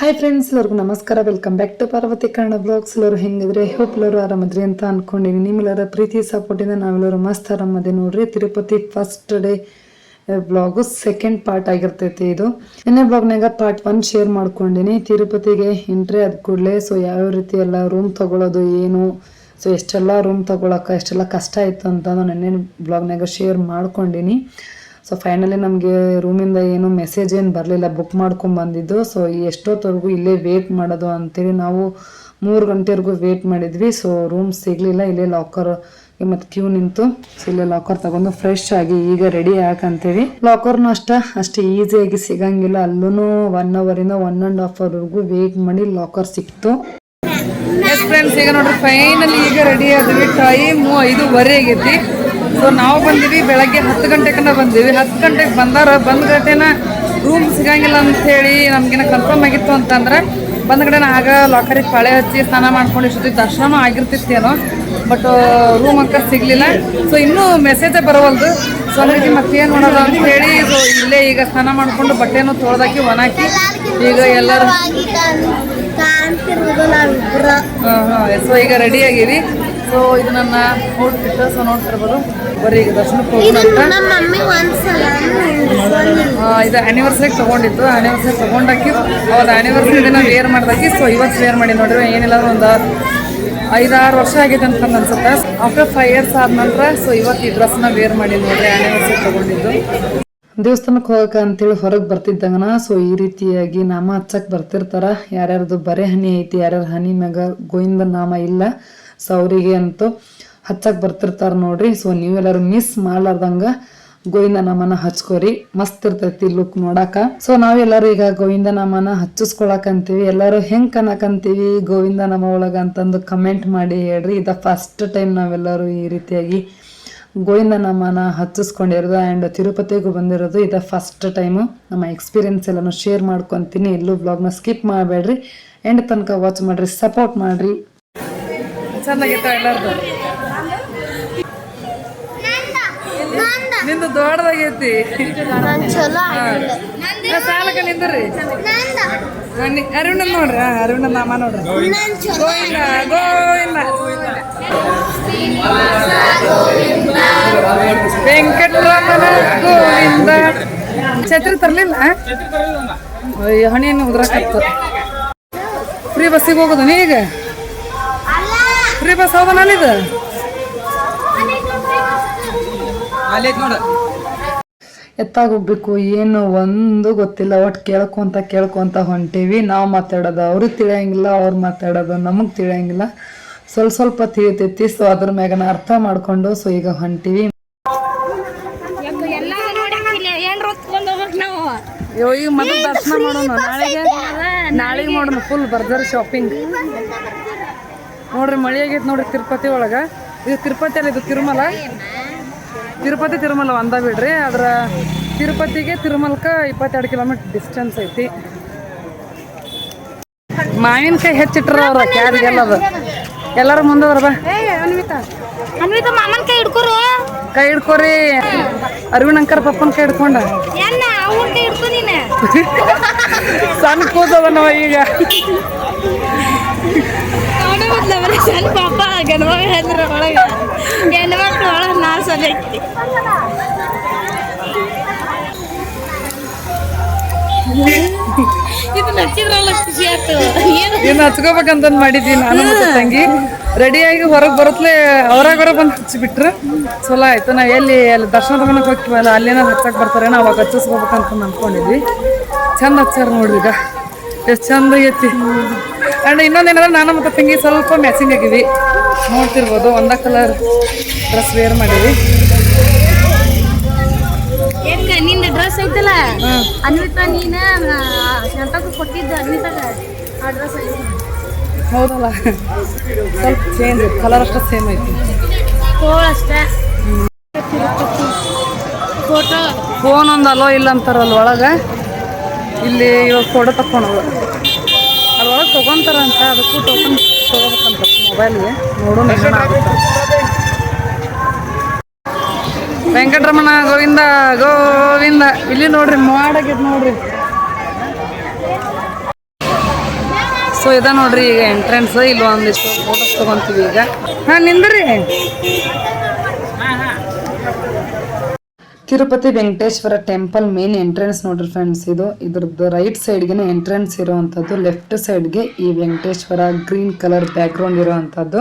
Hi friends ಎಲ್ಲರಿಗೂ ನಮಸ್ಕಾರ. Welcome back to Parvati Kannada vlogs ಎಲ್ಲರೂ ಹೆಂಗಿದ್ರೆ? ಹೋಪ್ ಎಲ್ಲರೂ ಆರಾಮದ್ರಿ ಅಂತ ಅನ್ಕೊಂಡಿನಿ ನಿಮ್ಮೆಲ್ಲರ ಪ್ರೀತಿ ಸಪೋರ್ಟಿಂದ ನಾವೆಲ್ಲರೂ ಮಸ್ತ್ ಆರಾಮದೆ ನೋಡ್ರಿ. Tirupati first day blog second part ಆಗಿರ್ತೈತಿ ಇದು. ನಿನ್ನೆ ಬ್ಲಾಗ್ನಾಗ ಪಾರ್ಟ್ ಒನ್ ಶೇರ್ ಮಾಡ್ಕೊಂಡಿನಿ. ತಿರುಪತಿಗೆ ಎಂಟ್ರಿ ಆದ ಕೂಡಲೇ ಸೊ ಯಾವ್ಯಾವ ರೀತಿ ಎಲ್ಲ ರೂಮ್ ತಗೊಳ್ಳೋದು ಏನು? ಸೊ ಎಷ್ಟೆಲ್ಲ ರೂಮ್ ತಗೊಳಕ್ಕೆ ಎಷ್ಟೆಲ್ಲ ಕಷ್ಟ ಇತ್ತು ಅಂತ ನಾನು ನಿನ್ನೆ ಬ್ಲಾಗ್ನಾಗ ಶೇರ್ ಮಾಡ್ಕೊಂಡಿನಿ. ಸೊ ಫೈನಲಿ ನಮಗೆ ರೂಮಿಂದ ಏನು ಮೆಸೇಜ್ ಏನು ಬರಲಿಲ್ಲ ಬುಕ್ ಮಾಡ್ಕೊಂಡು ಬಂದಿದ್ದು. ಸೊ ಎಷ್ಟೊತ್ತವರೆಗೂ ಇಲ್ಲೇ ವೇಟ್ ಮಾಡೋದು ಅಂತೇಳಿ ನಾವು ಮೂರು ಗಂಟೆವರೆಗೂ ವೇಟ್ ಮಾಡಿದ್ವಿ. ಸೊ ರೂಮ್ ಸಿಗಲಿಲ್ಲ, ಇಲ್ಲೇ ಲಾಕರ್ ಮತ್ತು ಕ್ಯೂ ನಿಂತು. ಸೊ ಇಲ್ಲೇ ಲಾಕರ್ ತಗೊಂಡು ಫ್ರೆಶ್ ಆಗಿ ಈಗ ರೆಡಿ ಹಾಕಂತೀವಿ ಲಾಕರ್ನು ಅಷ್ಟ, ಅಷ್ಟು ಈಸಿಯಾಗಿ ಸಿಗಂಗಿಲ್ಲ. ಅಲ್ಲೂ ಒನ್ ಅವರಿಂದ ಒನ್ ಆ್ಯಂಡ್ ಹಾಫ್ ಅವರ್ವರೆಗೂ ವೇಟ್ ಮಾಡಿ ಲಾಕರ್ ಸಿಕ್ತು. ಫ್ರೆಂಡ್ಸ್ ಈಗ ನೋಡ್ರಿ ಫೈನಲಿ ಈಗ ರೆಡಿ ಆದ್ವಿ. ಟೈಮು ಐದೂವರೆ ಆಗೈತಿ ಸೊ ನಾವು ಬಂದಿವಿ ಬೆಳಗ್ಗೆ ಹತ್ತು ಗಂಟೆಕನ ಬಂದಿವಿ. ಹತ್ತು ಗಂಟೆಗೆ ಬಂದಾರ ಬಂದ ಗಂಟೆನ ರೂಮ್ ಸಿಗಂಗಿಲ್ಲ ಅಂತ ಹೇಳಿ ನಮ್ಗೇನ ಕನ್ಫರ್ಮ್ ಆಗಿತ್ತು ಅಂತಂದ್ರೆ ಬಂದ ಕಡೆ ಆಗ ಲಾಕರಿಗೆ ಪಾಳೆ ಹಚ್ಚಿ ಸ್ನಾನ ಮಾಡ್ಕೊಂಡು ಇಷ್ಟೊತ್ತಿಗೆ ದರ್ಶನ ಆಗಿರ್ತಿತ್ತೇನೋ ಬಟ್ ರೂಮ್ ಅಂಕ ಸಿಗ್ಲಿಲ್ಲ. ಸೊ ಇನ್ನೂ ಮೆಸೇಜೇ ಬರವಲ್ದು. ಸೊ ಮತ್ತೆ ಮತ್ತೇನು ಮಾಡೋದು ಅಂತ ಹೇಳಿ ಸೊ ಇಲ್ಲೇ ಈಗ ಸ್ನಾನ ಮಾಡ್ಕೊಂಡು ಬಟ್ಟೆನೂ ತೊಳೆದಾಕಿ ಒಣಾಕಿ ಈಗ ಎಲ್ಲರೂ ಸೊ ಈಗ ರೆಡಿ ಆಗಿವಿ. ಸೊ ಇದು ನನ್ನ ಔಟ್ಫಿಟ್ ಸೊ ನೋಡ್ತಿರ್ಬೋದು. ಬರೀ ಈಗ ದರ್ಶನಕ್ಕೆ ಹೋಗೋಣ ಇದು ಆ್ಯನಿವರ್ಸರಿಗೆ ತೊಗೊಂಡಿತ್ತು. ಆ್ಯನಿವರ್ಸರಿ ತೊಗೊಂಡಾಕಿ ಅವ್ರು ಆ್ಯನಿವರ್ಸರಿ ದಿನ ವೇರ್ ಮಾಡ್ದಾಕಿ ಸೊ ಇವತ್ತು ವೇರ್ ಮಾಡಿ ನೋಡ್ರಿ ಏನಿಲ್ಲ ಒಂದು ಐದಾರು ವರ್ಷ ಆಗೈತೆ ಅಂತ ಅನ್ಸುತ್ತೆ. ಆಫ್ಟರ್ ಫೈವ್ ಇಯರ್ಸ್ ಆದ ನಂತರ ಸೊ ಇವತ್ತು ಈ ಡ್ರೆಸ್ನ ವೇರ್ ಮಾಡಿ ನೋಡ್ರಿ ಆನಿವರ್ಸರಿ ತೊಗೊಂಡಿದ್ದು. ದೇವಸ್ಥಾನಕ್ಕೆ ಹೋಗಕ್ಕೆ ಅಂತೇಳಿ ಹೊರಗೆ ಬರ್ತಿದ್ದಂಗನ ಸೊ ಈ ರೀತಿಯಾಗಿ ನಾಮ ಹಚ್ಚಕ್ಕೆ ಬರ್ತಿರ್ತಾರ. ಯಾರ್ಯಾರ್ದು ಬರೆ ಹನಿ ಐತಿ ಯಾರ್ಯಾರ ಹನಿ ಮ್ಯಾಗ ಗೋವಿಂದ ನಾಮ ಇಲ್ಲ ಸೊ ಅವರಿಗೆ ಅಂತೂ ಹಚ್ಚಕ್ಕೆ ಬರ್ತಿರ್ತಾರೆ ನೋಡ್ರಿ. ಸೊ ನೀವೆಲ್ಲರೂ ಮಿಸ್ ಮಾಡ್ಲಾರ್ದಂಗ ಗೋವಿಂದ ನಾಮನ ಹಚ್ಕೋರಿ. ಮಸ್ತ್ ಇರ್ತೈತಿ ಲುಕ್ ನೋಡಾಕ. ಸೊ ನಾವೆಲ್ಲರೂ ಈಗ ಗೋವಿಂದ ನಾಮನ ಹಚ್ಚಿಸ್ಕೊಳಕಂತೀವಿ ಎಲ್ಲರೂ ಹೆಂಗ್ ಕನಕಂತೀವಿ ಗೋವಿಂದ ನಾಮ ಒಳಗ ಅಂತಂದು ಕಮೆಂಟ್ ಮಾಡಿ ಹೇಳ್ರಿ. ಇದ ಫಸ್ಟ್ ಟೈಮ್ ನಾವೆಲ್ಲರೂ ಈ ರೀತಿಯಾಗಿ ಗೋವಿಂದ ನಾಮನ ಹಚ್ಚಿಸ್ಕೊಂಡಿರೋದು ಆ್ಯಂಡ್ ತಿರುಪತಿಗೂ ಬಂದಿರೋದು. ಇದು ಫಸ್ಟ್ ಟೈಮು ನಮ್ಮ ಎಕ್ಸ್ಪೀರಿಯನ್ಸ್ ಎಲ್ಲನೂ ಶೇರ್ ಮಾಡ್ಕೊತೀನಿ. ಎಲ್ಲೂ ಬ್ಲಾಗ್ನ ಸ್ಕಿಪ್ ಮಾಡಬೇಡ್ರಿ. ಎಂಡ್ ತನಕ ವಾಚ್ ಮಾಡ್ರಿ ಸಪೋರ್ಟ್ ಮಾಡ್ರಿ. ಚೆನ್ನಾಗಿತ್ತ ನಿಂದು ದೊಡ್ಡದಾಗೈತಿ ಸಾಲಕ್ಕೆ ನಿಂದ್ರಿ? ಅರುಣ ನೋಡ್ರಿ. ಅರುಣ ನಾಮ ನೋಡ್ರಿ. ಗೋವಿಂದ ಗೋವಿಂದ. ವೆಂಕಟರಾಮನ ಗೋವಿಂದ. ಛತ್ರಿ ತರ್ಲಿಲ್ಲ ಅಯ್ಯೋ, ಹಣಿಯನ್ನು ಫ್ರೀ ಬಸ್ಸಿಗೆ ಹೋಗೋದು ನೀಗ ಫ್ರೀ ಬಸ್ ಹೋಗೋಣ ಇದು ಎತ್ತಾಗ ಹೋಗ್ಬೇಕು ಏನು ಒಂದು ಗೊತ್ತಿಲ್ಲ ಒಟ್ಟು ಕೇಳ್ಕೊಂತ ಕೇಳ್ಕೊಂತ ಹೊಂಟೀವಿ. ನಾವು ಮಾತಾಡೋದು ಅವ್ರಿಗೆ ತಿಳಿಯಂಗಿಲ್ಲ ಅವ್ರು ಮಾತಾಡೋದು ನಮಗೆ ತಿಳಿಯಂಗಿಲ್ಲ. ಸ್ವಲ್ಪ ಸ್ವಲ್ಪ ತಿಳಿತೈತಿ ಸೊ ಅದ್ರ ಮ್ಯಾಗನ ಅರ್ಥ ಮಾಡ್ಕೊಂಡು ಸೊ ಈಗ ಹೊಂಟೀವಿ. ಈಗ ಮತ್ತೆ ದರ್ಶನ ಮಾಡೋಣ. ನಾಳೆಗೆ ನಾಳೆಗೆ ಮಾಡೋಣ ಫುಲ್ ಬರ್ದರ್ ಶಾಪಿಂಗ್ ನೋಡ್ರಿ ಮಳೆ ಆಗೈತೆ ನೋಡ್ರಿ ತಿರುಪತಿ ಒಳಗ. ಇದು ತಿರುಪತಿ ಅಲ್ಲ ಇದು ತಿರುಮಲ. ತಿರುಪತಿ ತಿರುಮಲ ಒಂದ ಬಿಡ್ರಿ ಅದ್ರ ತಿರುಪತಿಗೆ ತಿರುಮಲಕ್ಕೆ ಇಪ್ಪತ್ತೆರಡು ಕಿಲೋಮೀಟರ್ ಡಿಸ್ಟೆನ್ಸ್ ಐತಿ. ಮಾವಿನಕಾಯಿ ಹೆಚ್ಚಿಟ್ರ ಅವ್ರ ಕ್ಯಾರಿಗೆಲ್ಲ ಅದು. ಎಲ್ಲರೂ ಮುಂದೆ ಮಾಮನ್ ಕೈ ಹಿಡ್ಕೊರು. ಅರವಿಂದ್ ಅಂಕರ್ ಪಪ್ಪನ ಕೈ ಹಿಡ್ಕೊಂಡ. ಸಣ್ಣ ಕೂದವ ನಾವ ಈಗ. ಮೊದ್ಲ ಬರೀ ಸಣ್ಣ ಪಾಪ ಗಂಡ್ಮಗ ಹೇಳಿದ್ರ ಒಳಗೆ. ಹೆಣ್ಮಕ್ಳು ಒಳಗೆ ನಾ ಸಲ ಇದು ನಚ್ಚಿದ್ರಲ್ಲ ಖುಷಿ ಆಯ್ತು ಏನು? ಇನ್ನು ಹಚ್ಕೋಬೇಕಂತ ಮಾಡಿದ್ವಿ ನಾನು ಮತ್ತೆ ತಂಗಿ. ರೆಡಿಯಾಗಿ ಹೊರಗೆ ಬರುತ್ತಲೇ ಹೊರಗೆ ಬಂದು ಹಚ್ಚಿಬಿಟ್ರು. ಚಲೋ ಆಯ್ತು. ನಾವು ಎಲ್ಲಿ ಅಲ್ಲಿ ದರ್ಶನ ತಗೊಳಕ್ ಹೋಗ್ತೀವಲ್ಲ ಅಲ್ಲೇನೋ ಹಚ್ಚಕ್ ಬರ್ತಾರೆ, ನಾವು ಅವಾಗ ಹಚ್ಚಿಸ್ಕೋಬೇಕಂತ ಅನ್ಕೊಂಡಿದ್ವಿ ಚಂದ ಹಚ್ಚಾರ ನೋಡ್ರಿ ಈಗ ಎಷ್ಟು ಚಂದ ಐತಿ ಅಂಡ್ ಇನ್ನೊಂದೇನಂದ್ರೆ ನಾನು ಮತ್ತೆ ತಂಗಿ ಸ್ವಲ್ಪ ಮ್ಯಾಚಿಂಗ್ ಆಗಿವಿ ನೋಡ್ತಿರ್ಬೋದು ಒಂದ ಕಲರ್ ಡ್ರೆಸ್ ವೇರ್ ಮಾಡೀವಿ ಏನ್ಕ ನಿಂದ ಡ್ರೆಸ್ ಐತಲ್ಲ? ಅನ್ವಿತಾ ನೀನ ಶಾಂತಕ್ಕ ಕೊಟ್ಟಿದ್ದ ಅನ್ವಿತಾಗ ಆ ಡ್ರೆಸ್ ಐತಿ ಹೌದಲ್ಲ? ಸ್ವಲ್ಪ ಚೇಂಜ್ ಕಲರ್ ಅಷ್ಟೇ ಸೇಮ್ ಐತಿ. ತೋಳ ಅಷ್ಟೇ. ಫೋಟೋ ಫೋನ್ ಒಂದು ಅಲೋ ಇಲ್ಲ ಅಂತಾರಲ್ಲ ಒಳಗೆ. ಇಲ್ಲಿ ಇವಾಗ ಫೋಟೋ ತಕ್ಕೊಳೋದು. ತೊಗೊಂತಾರಂತ ಅದಕ್ಕೂ ಟೋಕನ್ ತೊಗೋಬೇಕಂತ ಮೊಬೈಲ್ಗೆ ನೋಡೋಣ ವೆಂಕಟರಮಣ ಗೋವಿಂದ ಗೋವಿಂದ. ಇಲ್ಲಿ ನೋಡ್ರಿ, ಮಾಡಾಗಿದ್ ನೋಡ್ರಿ. ಸೊ ಇದ ನೋಡ್ರಿ ಈಗ ಎಂಟ್ರೆನ್ಸ್ ಇಲ್ಲಿ ಒಂದಿಷ್ಟು ಫೋಟೋಸ್ ತಗೊಂತೀವಿ ಈಗ. ಹಾ, ನಿಂದ್ರಿ. Tirupati Venkateshwara temple main entrance ನೋಡ್ರಿ ಫ್ರೆಂಡ್ಸ್ ಇದು ಇದ್ರದ್ದು ರೈಟ್ ಸೈಡ್ಗೆನೆ ಎಂಟ್ರೆನ್ಸ್ ಇರುವಂಥದ್ದು ಲೆಫ್ಟ್ ಸೈಡ್ಗೆ ಈ ವೆಂಕಟೇಶ್ವರ ಗ್ರೀನ್ ಕಲರ್ ಬ್ಯಾಕ್ಗ್ರೌಂಡ್ ಇರುವಂಥದ್ದು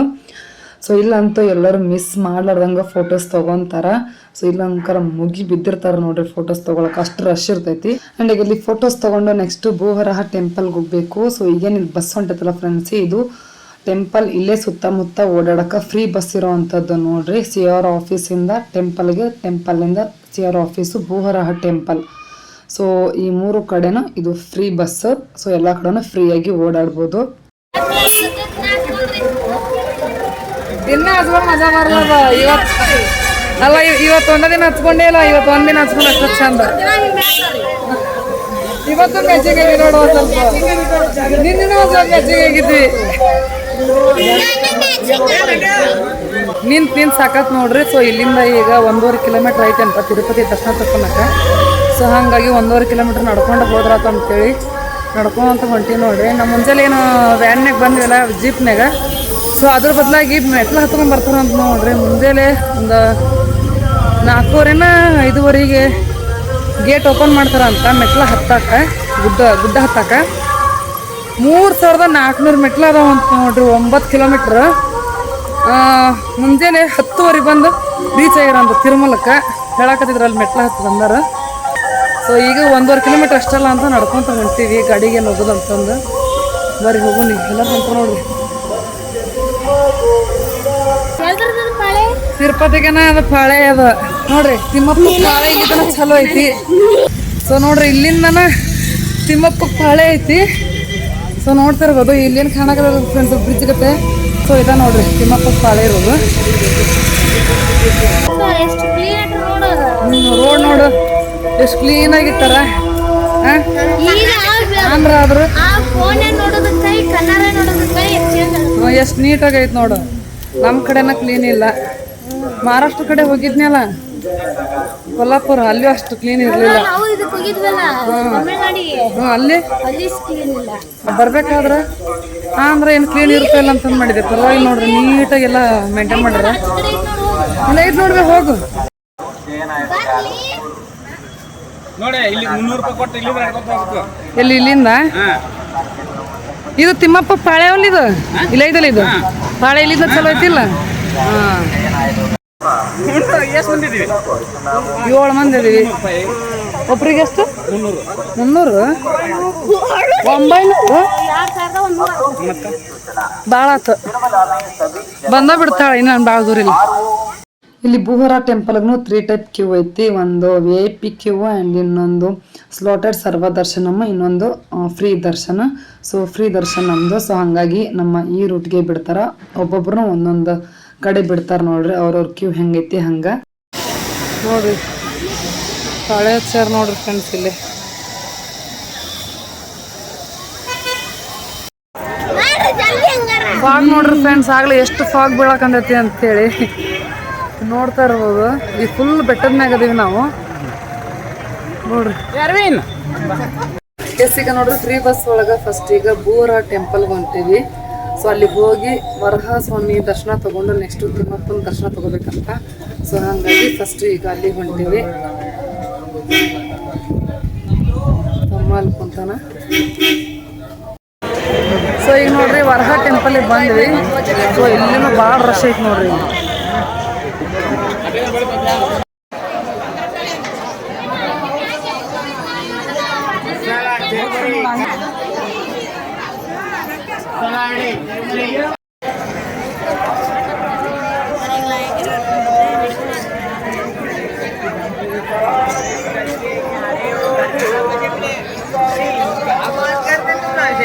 ಸೊ ಇಲ್ಲಂತೂ ಎಲ್ಲರೂ ಮಿಸ್ ಮಾಡ್ಲಾರ್ದಂಗ ಫೋಟೋಸ್ ತಗೊಂತಾರ. ಸೊ ಇಲ್ಲಂಕರ ಮುಗಿ ಬಿದ್ದಿರ್ತಾರ ನೋಡ್ರಿ ಫೋಟೋಸ್ ತಗೊಳಕ್, ಅಷ್ಟು ರಶ್ ಇರ್ತೈತಿ. ಅಂಡ್ ಈಗ ಇಲ್ಲಿ ಫೋಟೋಸ್ ತಗೊಂಡು ನೆಕ್ಸ್ಟ್ ಭೂವರಹ ಟೆಂಪಲ್ಗೆ ಹೋಗ್ಬೇಕು. ಸೊ ಈಗೇನು ಇಲ್ಲಿ ಬಸ್ ಹೊಂಟೈತಲ್ಲ ಫ್ರೆಂಡ್ಸ್ ಇದು ಟೆಂಪಲ್ ಇಲ್ಲೇ ಸುತ್ತಮುತ್ತ ಓಡಾಡಕ ಫ್ರೀ ಬಸ್ ಇರೋವಂಥದ್ದು ನೋಡ್ರಿ. ಸಿ ಆರ್ ಆಫೀಸಿಂದ ಟೆಂಪಲ್ಗೆ ಟೆಂಪಲಿಂದ C R office ಭೂಹರಹ temple so ಈ ಮೂರು ಕಡೆನೂ ಇದು ಫ್ರೀ ಬಸ್ ಸೊ ಎಲ್ಲ ಕಡೆನೂ ಫ್ರೀಯಾಗಿ ಓಡಾಡ್ಬೋದು. ಮಜಾ ಅಲ್ಲ ಇವತ್ತು ಒಂದೇ ದಿನ ಹಚ್ಕೊಂಡೇ ಇಲ್ಲ, ಇವತ್ತು ಒಂದಿನ ಹಚ್ಕೊಂಡು ಅಷ್ಟು ಚಂದ. ಇವತ್ತು ಮೆಚ್ಚಿಗೆ ನೋಡುವ ಸ್ವಲ್ಪ. ನಿನ್ನೆ ಸ್ವಲ್ಪ ಮೆಚ್ಚಿಗೆ ಆಗಿದ್ವಿ ನಿಂತ್ ನಿಂತು ಸಾಕತ್ ನೋಡ್ರಿ. ಸೊ ಇಲ್ಲಿಂದ ಈಗ ಒಂದೂವರೆ ಕಿಲೋಮೀಟರ್ ಐತೆ ಅಂತ ತಿರುಪತಿ ದರ್ಶನ ತಗೊಳಕ ಸೊ ಹಾಗಾಗಿ ಒಂದೂವರೆ ಕಿಲೋಮೀಟರ್ ನಡ್ಕೊಂಡು ಹೋದ್ರಾತ ಅಂತೇಳಿ. ನಡ್ಕೊಂತ ಹೊಂಟೀವಿ ನೋಡ್ರಿ. ನಮ್ಮ ಮುಂಜಾನೆ ಏನು ವ್ಯಾನ್ಯಾಗ ಬಂದ್ವಿಲ್ಲ ಜೀಪ್ನಾಗ ಸೊ ಅದ್ರ ಬದಲಾಗಿ ಮೆಟ್ಲು ಹತ್ಕೊಂಡು ಬರ್ತಾರ ಅಂತ ನೋಡ್ರಿ. ಮುಂಜಾನೆ ಒಂದು ನಾಲ್ಕೂವರೆನ ಐದುವರೆಗೆ ಗೇಟ್ ಓಪನ್ ಮಾಡ್ತಾರಂತ ಮೆಟ್ಲ ಹತ್ತಾಕ, ಗುಡ್ಡ ಗುಡ್ಡ ಹತ್ತಾಕ. ಮೂರು ಸಾವಿರದ ನಾಲ್ಕುನೂರು ಮೆಟ್ಲು ಅದಾವ ಅಂತ ನೋಡ್ರಿ ಒಂಬತ್ತು ಕಿಲೋಮೀಟ್ರ್. ಮುಂಜಾನೆ ಹತ್ತುವರೆ ಬಂದು ರೀಚ್ ಆಗಿರೋಂಥ ತಿರುಮಲಕ್ಕೆ ಹೇಳಕತ್ತಿದ್ರು ಅಲ್ಲಿ ಮೆಟ್ಲ ಹತ್ತು ಬಂದಾರ. ಸೊ ಈಗ ಒಂದೂವರೆ ಕಿಲೋಮೀಟ್ರ್ ಅಷ್ಟಲ್ಲ ಅಂತ ನಡ್ಕೊಂತ ಹೊಂಟೀವಿ ಗಾಡಿಗೆ ಹೋಗೋದು ಅಂತಂದು. ಬರೀ ಹೋಗು ಎಲ್ಲ ಅಂತ ನೋಡ್ರಿ. ತಿರುಪತಿಗೆನ ಅದು ಪಾಳೆ ಅದ. ನೋಡ್ರಿ ತಿಮ್ಮಪ್ಪ ಪಾಳೆ ಇದನ್ನ ಚಲೋ ಐತಿ. ಸೊ ನೋಡ್ರಿ ಇಲ್ಲಿಂದನ ತಿಮ್ಮಪ್ಪ ಪಾಳೆ ಐತಿ. ಸೊ ನೋಡ್ತಾ ಇರ್ಬೋದು ಇಲ್ಲೇನು ಕಾಣಕಲ್ಲ ಫ್ರೆಂಡ್ಸ್ ಬ್ರಿಡ್ಜ್ ಇರುತ್ತೆ ಸೊ ಇದ ನೋಡ್ರಿ ತಿಮ್ಮಪ್ಪ ಪಾಳೆ ಇರೋದು. ರೋಡ್ ನೋಡು. ಎಷ್ಟು ಕ್ಲೀನ್ ಆಗಿತ್ತಾರ ಆಂಧ್ರ ಆದ್ರು? ಎಷ್ಟು ಐತೆ ನೋಡು. ನಮ್ಮ ಕಡೆನ ಕ್ಲೀನ್ ಇಲ್ಲ. ಮಹಾರಾಷ್ಟ್ರ ಕಡೆ ಹೋಗಿದ್ನಲ್ಲ? ಕೊಲ್ಲಾಪುರ ಅಲ್ಲಿ ಅಷ್ಟು ಕ್ಲೀನ್ ಇರಲಿಲ್ಲ. ಹ್ಞೂ ಅಲ್ಲಿ? ಬರ್ಬೇಕಾದ್ರೆ ಕ್ಲೀನ್ ಇಲ್ಲ. ಬರ್ಬೇಕಾದ್ರ? ಅಂದ್ರೆ ಏನು ಕ್ಲೀನ್ ಇರುತ್ತೆ ಇಲ್ಲ ಅಂತ ಮಾಡಿದೆ. ಪರವಾಗಿ ನೋಡ್ರಿ ನೀಟಾಗಿ ಎಲ್ಲ ಮೇಂಟೈನ್ ಇಲ್ಲ ಇದು ನೋಡ್ಬೇಕು ಹೋಗು. ನೋಡಿ ಇಲ್ಲಿ ಮುನ್ನೂರು ರೂಪಾಯಿ ಕೊಟ್ಟು ಇಲ್ಲಿ ನಡ್ಕೊಂತ ಹೋಗ್ಬೇಕು. ಎಲ್ಲಿ ಇಲ್ಲಿಂದ? ಇದು ತಿಮ್ಮಪ್ಪ ಪಾಳೆ ಇದು ಇಲ್ಲ ಇದಲ್ಲ ಇದು? ಪಾಳೆ ಇಲ್ಲಿಂದ ಚಲೋ ಐತಿಲ್ಲ? ಹಾಂ. ಏಳು ಮಂದಿ ಇದೀವಿ. ಒಬ್ರಿಗೆ ಎಷ್ಟು? ಮುನ್ನೂರು. ಒಂಬೈನೂರು? ಭಾಳ ಆತು. ಬಂದ ಬಿಡ್ತಾಳೆ ಇನ್ನು ಭಾಳ ದೂರ ಇಲ್ಲ. ಇಲ್ಲಿ ಬುಹರ ಟೆಂಪಲ್ಗೂ ತ್ರೀ ಟೈಪ್ ಕ್ಯೂ ಐತಿ. ಒಂದು V I P queue and ಇನ್ನೊಂದು ಸ್ಲೋಟೆಡ್ ಸರ್ವ ದರ್ಶನಮ್ಮ ಇನ್ನೊಂದು ಫ್ರೀ ದರ್ಶನ. ಸೊ ಫ್ರೀ ದರ್ಶನ ನಮ್ಮದು ಸೊ ಹಾಗಾಗಿ ನಮ್ಮ ಈ ರೂಟ್ಗೆ ಬಿಡ್ತಾರೆ. ಒಬ್ಬೊಬ್ರು ಒಂದೊಂದು ಕಡೆ ಬಿಡ್ತಾರ ನೋಡ್ರಿ ಅವ್ರವ್ರ ಕ್ಯೂ ಹೆಂಗೈತಿ ಹಂಗ. ನೋಡ್ರಿ ಹಳೆ ಸರ್ ನೋಡ್ರಿ ಫ್ರೆಂಡ್ಸ್ ಇಲ್ಲಿ. ಫಾಗ್ ನೋಡ್ರಿ ಫ್ರೆಂಡ್ಸ್ ಆಗ್ಲಿ ಎಷ್ಟು ಫಾಗ್ ಬೀಳಕಂದೈತಿ ಅಂತೇಳಿ. ನೋಡ್ತಾ ಇರ್ಬೋದು ಈ ಫುಲ್ ಬೆಟ್ಟದ ಮ್ಯಾಗ ಅದೀವಿ ನಾವು. ನೋಡ್ರಿ. ಎಸ್ ಈಗ ನೋಡ್ರಿ ಫ್ರೀ ಬಸ್ ಒಳಗ ಫಸ್ಟ್ ಈಗ ಬೂರ ಟೆಂಪಲ್ ಹೊಂಟೀವಿ. ಸೊ ಅಲ್ಲಿಗೆ ಹೋಗಿ ವರಹ ಸ್ವಾಮಿ ದರ್ಶನ ತಗೊಂಡು ನೆಕ್ಸ್ಟ್ ತಿಮ್ಮಪ್ಪನ ದರ್ಶನ ತಗೋಬೇಕಂತ. ಸೊ ಹಂಗಾಗಿ ಫಸ್ಟ್ ಈಗ ಅಲ್ಲಿ ಹೊಂಟೀವಿ. ತಮ್ಮ ಕುಂತಾನ ಸೊ ಈಗ ನೋಡ್ರಿ ವರಹ ಟೆಂಪಲ್ ಬಂದ್ವಿ. ಸೊ ಇಲ್ಲಿನೂ ಭಾಳ ರಶ್ ಐತಿ ನೋಡ್ರಿ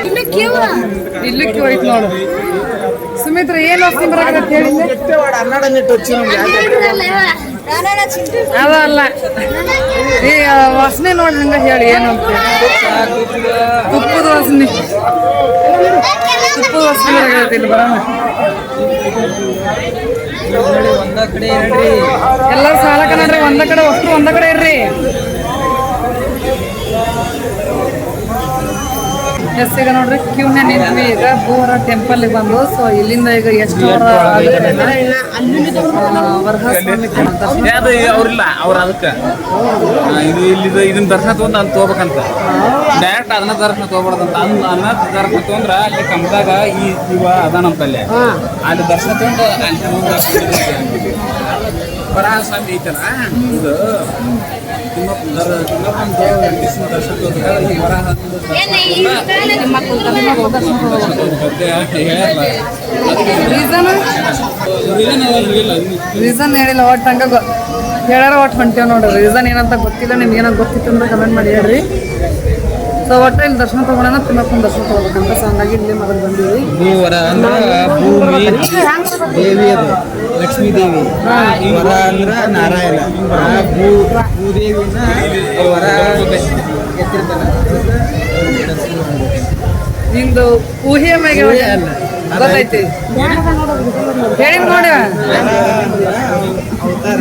ಇನ್ನು ಕ್ಯೂ ಇಲ್ಲಿ ಹೋಯ್ತು ನೋಡು. ಸುಮಿತ್ರ ಏನು ವಾಸನೆ ಬರಾಕತ್ತ ಹೇಳಿದ್ದೆ? ಅದ ಅಲ್ಲ. ಈ ಆ, ವಾಸನೆ ನೋಡಿ ಹಂಗ ಹೇಳಿ ಏನು ತುಪ್ಪದ ವಾಸನೆ. ತುಪ್ಪದ ವಾಸನೆ ಇಲ್ಲಿ ಬರೋಣ. ಎಲ್ಲರೂ ಸಾಲ ಕನ್ನಡ್ರಿ ಒಂದ ಕಡೆ ಅಷ್ಟು ಒಂದ ಕಡೆ ಇರ್ರಿ. ಎಸ್ ಈಗ ನೋಡ್ರಿ ಕ್ಯೂನೇ ನಿಂತ್ವಿ ಈಗ ಬೋರ ಟೆಂಪಲ್ ಬಂದು ಸೊ ಇಲ್ಲಿಂದ ಈಗ ಎಷ್ಟು ಅದು ಅವ್ರಿಲ್ಲ ಅವ್ರ ಅದಕ್ಕೆ. ಇದು ಇಲ್ಲಿ ಇದನ್ನ ದರ್ಶನ ತಗೊಂಡು ಅಂತ ತಗೋಬೇಕಂತ. ಡೈರೆಕ್ಟ್ ಅದನ್ನ ದರ್ಶನ ತಗೋಬಾರ್ದಂತ. ಅನ್ನ ಅನ್ನ ದರ್ಶನ ತಗೊಂಡ್ರ ಅಲ್ಲಿ ಕಂಬದಾಗ ಈ ಇವ ನಮ್ಮ ಅಲ್ಲಿ ಅಲ್ಲಿ ದರ್ಶನ ತಗೊಂಡು ಅಲ್ಲಿ ವರಾಹ ಸ್ವಾಮಿ ಐತಲ್ಲ ಇದು. ರೀಸನ್ ಹೇಳಿಲ್ಲ ಒಟ್ಟು ಹಂಗ ಹೇಳಾರ ಒಟ್ಟು ಹೊಂಟೇವ್ ನೋಡ್ರಿ. ರೀಸನ್ ಏನಂತ ಗೊತ್ತಿಲ್ಲ, ನಿಮ್ಗೆ ಏನೋ ಗೊತ್ತಿತ್ತು ಅಂತ ಕಮೆಂಟ್ ಮಾಡಿ, ಹೇಳ್ರಿ. ಸೊ ಒಟ್ಟು ಇಲ್ಲಿ ದರ್ಶನ ತಗೊಳ್ಳೋಣ ತಿಮ್ಮಪ್ಪನ ದರ್ಶನ ತಗೋಬೇಕಂತ. ಸೊ ಹಂಗಾಗಿ ಇಲ್ಲಿ ಮೊದಲು ಬಂದಿವಿ ಲಕ್ಷ್ಮೀ ದೇವಿ. ವರ ಅಂದ್ರ ನಾರಾಯಣ. ಭೂ ಭೂದೇವಿನ ವರ ಎತ್ತಿರ್ತಾನೆ. ನಿಂದು ಊಹೆ ಮ್ಯಾಗೆ ಗೊತ್ತೈತಿ ಹೇಳಿ ನೋಡ. ಅವತಾರ.